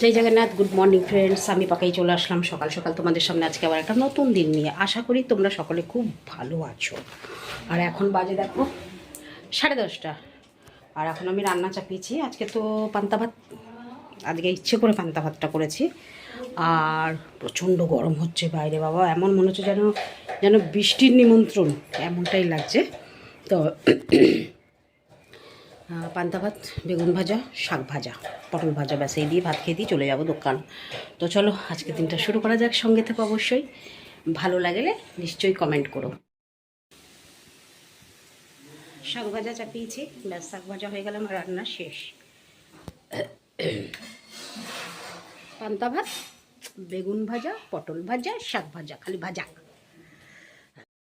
জয় Jagannath good morning friends আমি পাকাই চলে আসলাম সকাল সকাল তোমাদের সামনে আজকে আবার একটা নতুন দিন নিয়ে। আশা করি তোমরা সকলে খুব ভালো আছো। আর এখন বাজে দেখো সাড়ে দশটা। আর এখন আমি রান্না চাপিয়েছি। আজকে তো পান্তা ভাত, আজকে ইচ্ছে করে পান্তা ভাতটা করেছি। আর প্রচণ্ড গরম হচ্ছে বাইরে বাবা। এমন মনে হচ্ছে যেন যেন বৃষ্টির নিমন্ত্রণ, এমনটাই লাগছে। তো পান্তা ভাত, বেগুন ভাজা, শাক ভাজা। পটল ভাজা ব্যাস, এই দিয়ে ভাত খেয়ে দিয়ে চলে যাব দোকান। তো চলো, আজকে দিনটা শুরু করা যাক, সঙ্গে থেকে অবশ্যই। ভালো লাগলে নিশ্চয়ই কমেন্ট করো। শাক ভাজা চাপিয়েছি, ব্যাস, শাক ভাজা হয়ে গেলে আমার রান্না শেষ। পান্তা ভাত, বেগুন ভাজা, পটল ভাজা, শাক ভাজা, খালি ভাজা।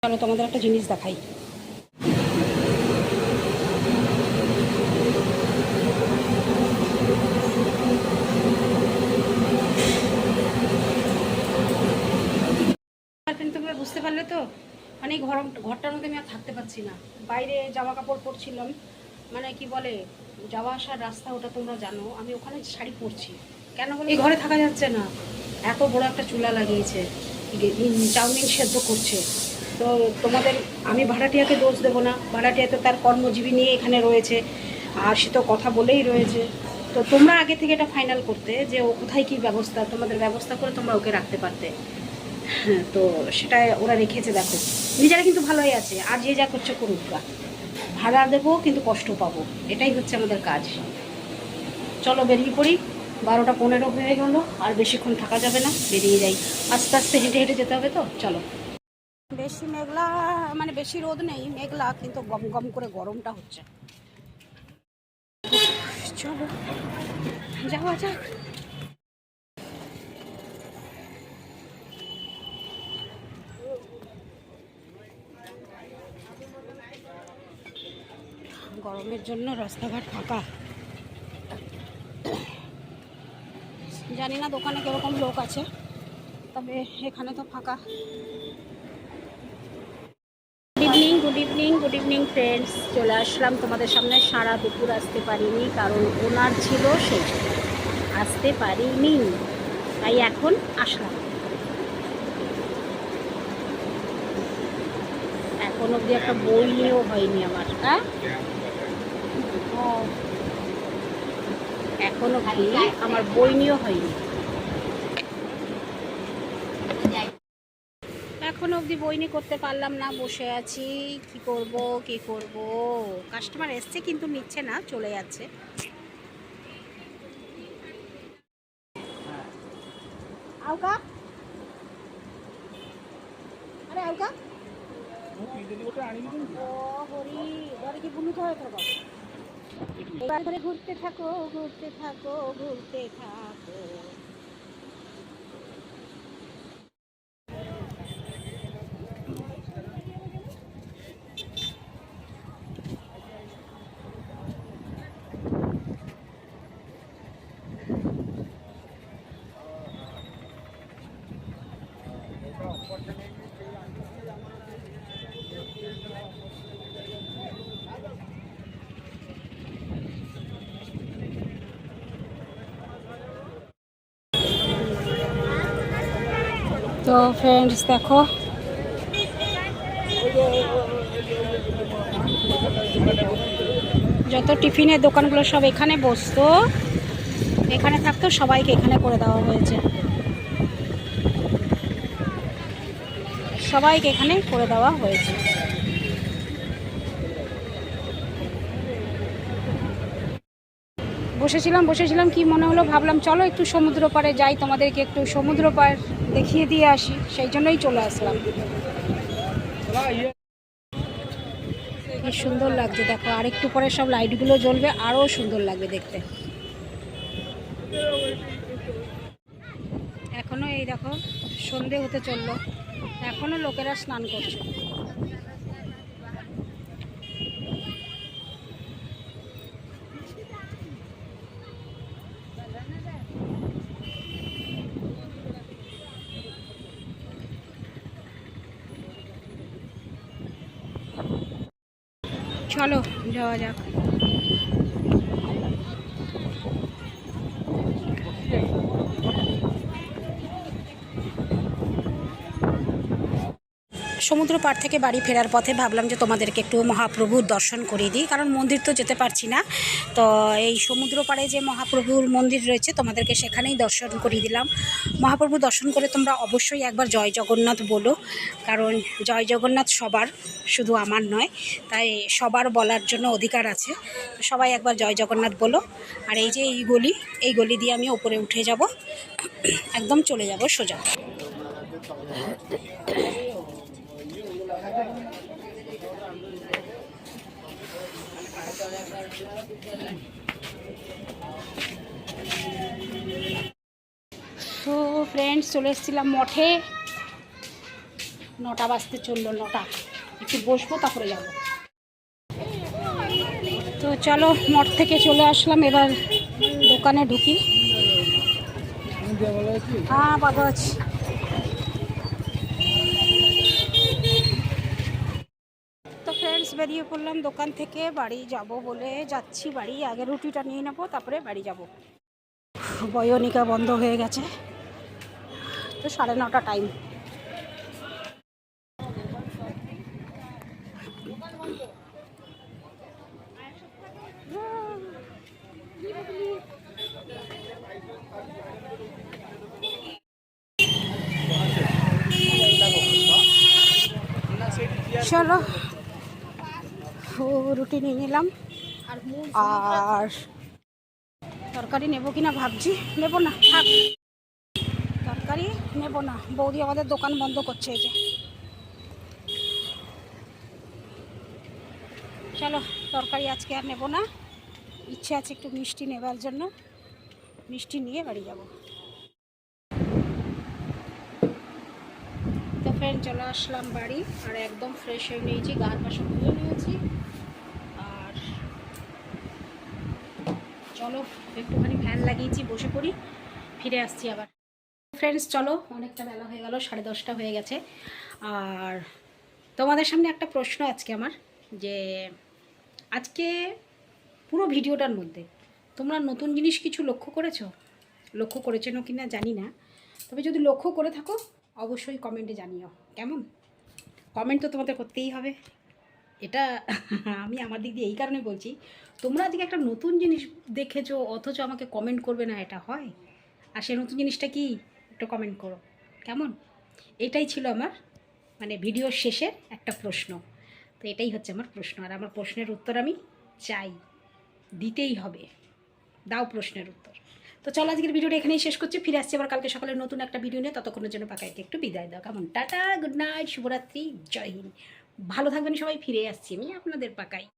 চলো তোমাদের একটা জিনিস দেখাই। গার্লফ্রেন্ড তোমরা বুঝতে পারলে তো মানে ঘর ঘরটার মধ্যে আমি আর থাকতে পারছি না। বাইরে জামা কাপড় পরছিলাম মানে কি বলে যাওয়া আসার রাস্তা ওটা তোমরা জানো আমি ওখানে শাড়ি পরছি। কেন বলে এই ঘরে থাকা যাচ্ছে না। এত বড় একটা চুলা লাগিয়েছে চাউমিন সেদ্ধ করছে। তো তোমাদের আমি ভাড়াটিয়াকে দোষ দেবো না। ভাড়াটিয়া তো তার কর্মজীবী নিয়ে এখানে রয়েছে আর সে তো কথা বলেই রয়েছে। তো তোমরা আগে থেকে এটা ফাইনাল করতে যে ও কোথায় কী ব্যবস্থা তোমাদের ব্যবস্থা করে তোমরা ওকে রাখতে পারতে। তো সেটা ওরা রেখেছে, দেখো। নিজেরা কিন্তু ভালোই আছে, আর যে যা করছে করুক গা। ভাড়া দেবো, কিন্তু কষ্ট পাবো। এটাই হচ্ছে আমাদের কাজ। চলো বেরিয়ে পড়ি। বারোটা পনেরো হয়ে গেলো, আর বেশিক্ষণ থাকা যাবে না, বেরিয়ে যাই। আস্তে আস্তে হেঁটে হেঁটে যেতে হবে তো, চলো। বেশি মেঘলা মানে বেশি রোদ নেই, মেঘলা, কিন্তু গম গম করে গরমটা হচ্ছে। চলো, যাওয়া যাক। গরমের জন্য রাস্তাঘাট ফাঁকা। জানি না দোকানে কীরকম লোক আছে, তবে এখানে তো ফাঁকা। Good evening good evening good evening friends চলে আসলাম তোমাদের সামনে। সারা দুপুর আসতে পারিনি, কারণ ওনার ছিল সেই আসতে পারিনি, তাই এখন আসলাম। এখন অবধি একটা বই নিয়েও হয়নি আমার। হ্যাঁ? এখন অবধি আমার বই নিয়েও হয়নি। এখন অবধি বই নিয়ে করতে পারলাম না বসে আছি। কি করব কি করব? কাস্টমার এসছে কিন্তু নিচ্ছে না চলে যাচ্ছে। আউকা আরে আউকা ও হরি ঘরে কি বুলুত হয় তো এবার ঘুরতে থাকো ঘুরতে থাকো ঘুরতে থাকো। তো ফ্রেন্ডস, দেখো। যত টিফিনের দোকানগুলো সব এখানে বসতো, এখানে থাকতো, সবাইকে এখানে করে দেওয়া হয়েছে। সবাইকে এখানে করে দেওয়া হয়েছে। বসেছিলাম বসেছিলাম, কি মনে হলো? ভাবলাম, চলো একটু সমুদ্র পাড়ে যাই তোমাদেরকে, একটু সমুদ্র পাড় দেখিয়ে দিয়ে আসি, সেই জন্যই চলে আসলাম। কি সুন্দর লাগছে, দেখো আর একটু পরে সব লাইটগুলো জ্বলবে আরও সুন্দর লাগবে দেখতে। এখনও এই দেখো, সন্ধে হতে চলল। এখনও লোকেরা স্নান করছে। চলো যাওয়া যাক। সমুদ্র পাড় থেকে বাড়ি ফেরার পথে ভাবলাম যে তোমাদেরকে একটু মহাপ্রভুর দর্শন করিয়ে দিই, কারণ মন্দির তো যেতে পারছি না। তো এই সমুদ্র পাড়ে যে মহাপ্রভুর মন্দির রয়েছে, তোমাদেরকে সেখানেই দর্শন করিয়ে দিলাম। মহাপ্রভু দর্শন করে তোমরা অবশ্যই একবার জয় জগন্নাথ বলো, কারণ জয় জগন্নাথ সবার, শুধু আমার নয়, তাই সবার বলার জন্য অধিকার আছে। সবাই একবার জয় জগন্নাথ বলো, আর এই যে এই গলি এই গলি দিয়ে আমি ওপরে উঠে যাব, একদম চলে যাব সোজা। তো ফ্রেন্ডস চলে এসেছিলাম মঠে। নটা বাজতে চলল নটা। একটু বসবো তারপরে যাব। তো চলো মঠ থেকে চলে আসলাম। এবার দোকানে ঢুকি। হ্যাঁ ভালো আছি। ফ্রেন্ডস বেরিয়ে পড়লাম দোকান থেকে, বাড়ি যাব বলে যাচ্ছি বাড়ি। আগে রুটিটা নিয়ে নেব, তারপরে বাড়ি যাব। বয়নিকা বন্ধ হয়ে গেছে। তো সাড়ে নটা টাইম চলো। রুটি নিয়ে নিলাম। আর তরকারি নেব কি না ভাবছি। নেব না থাক। তরকারি নেব না। বৌদি আমাদের দোকান বন্ধ করছে এই যে। চলো তরকারি আজকে আর নেব না। ইচ্ছে আছে একটু মিষ্টি নেবার জন্য। মিষ্টি নিয়ে বাড়ি যাব। তো ফ্রেন্ড চলে আসলাম বাড়ি। আর একদম ফ্রেশ হয়ে নিয়েছি গা হাত পা ধুয়ে আর চলো, একটুখানি ফ্যান লাগিয়েছি, বসে পড়ি, ফিরে আসছি আবার। ফ্রেন্ডস চলো, অনেকটা বেলা হয়ে গেল, সাড়ে দশটা হয়ে গেছে। আর তোমাদের সামনে একটা প্রশ্ন আজকে আমার, যে আজকে পুরো ভিডিওটার মধ্যে তোমরা নতুন জিনিস কিছু লক্ষ্য করেছ? লক্ষ্য করেছ কি না জানি না। তবে যদি লক্ষ্য করে থাকো, অবশ্যই কমেন্টে জানিও। কেমন? কমেন্ট তো তোমাদের করতেই হবে। এটা আমি আমার দিক দিয়ে এই কারণে বলছি, তোমরা আজকে একটা নতুন জিনিস দেখেছ, অথচ আমাকে কমেন্ট করবে না এটা হয়? আর সেই নতুন জিনিসটা কি? একটু কমেন্ট করো। কেমন? এটাই ছিল আমার মানে ভিডিওর শেষের একটা প্রশ্ন। তো এটাই হচ্ছে আমার প্রশ্ন, আর আমার প্রশ্নের উত্তর আমি চাই। দিতেই হবে। দাও প্রশ্নের উত্তর। তো চলো আজকের ভিডিওটা এখানেই শেষ করছি, ফিরে আসছি আবার কালকে সকালে নতুন একটা ভিডিও নিয়ে, ততক্ষণের জন্য পাকাইকে একটু বিদায় দাও। কেমন? টাটা গুড নাইট শুভরাত্রি, জয় হিন্দ। ভালো থাকবেন সবাই ফিরে আসছি আমি আপনাদের পাকাই